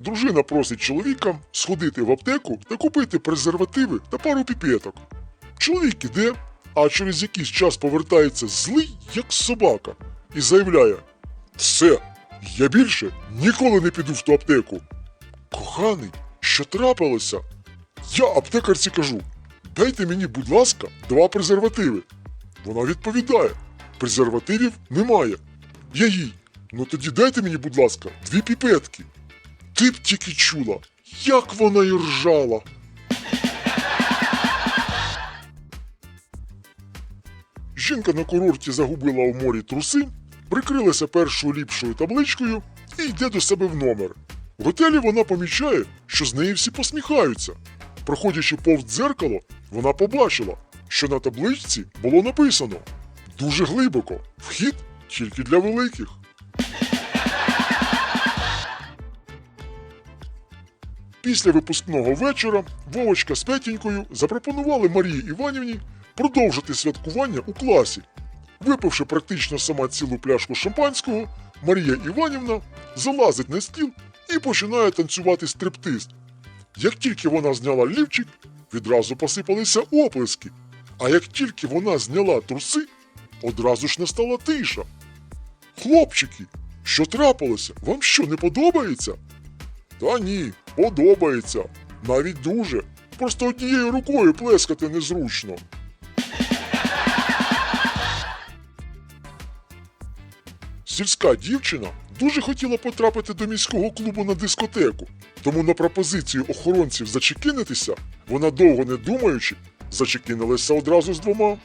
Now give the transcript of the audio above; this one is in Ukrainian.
Дружина просить чоловіка сходити в аптеку та купити презервативи та пару піпеток. Чоловік іде, а через якийсь час повертається злий, як собака, і заявляє: Все, я більше ніколи не піду в ту аптеку. Коханий, що трапилося? Я аптекарці кажу: дайте мені, будь ласка, два презервативи. Вона відповідає: презервативів немає. Я їй. Ну тоді дайте мені, будь ласка, дві піпетки. Ти б тільки чула, як вона й ржала. Жінка на курорті загубила у морі труси, прикрилася першою ліпшою табличкою і йде до себе в номер. В готелі вона помічає, що з неї всі посміхаються. Проходячи повз дзеркало, вона побачила, що на табличці було написано дуже глибоко, вхід тільки для великих. Після випускного вечора Вовочка з Петінькою запропонували Марії Іванівні продовжити святкування у класі. Випивши практично сама цілу пляшку шампанського, Марія Іванівна залазить на стіл і починає танцювати стриптиз. Як тільки вона зняла лівчик, відразу посипалися оплески. А як тільки вона зняла труси, одразу ж настала тиша. Хлопчики, що трапилося? Вам що не подобається? Та ні, подобається. Навіть дуже. Просто однією рукою плескати незручно. Сільська дівчина дуже хотіла потрапити до міського клубу на дискотеку, тому на пропозицію охоронців зачекинитися вона довго не думаючи, зачекинилася одразу з двома.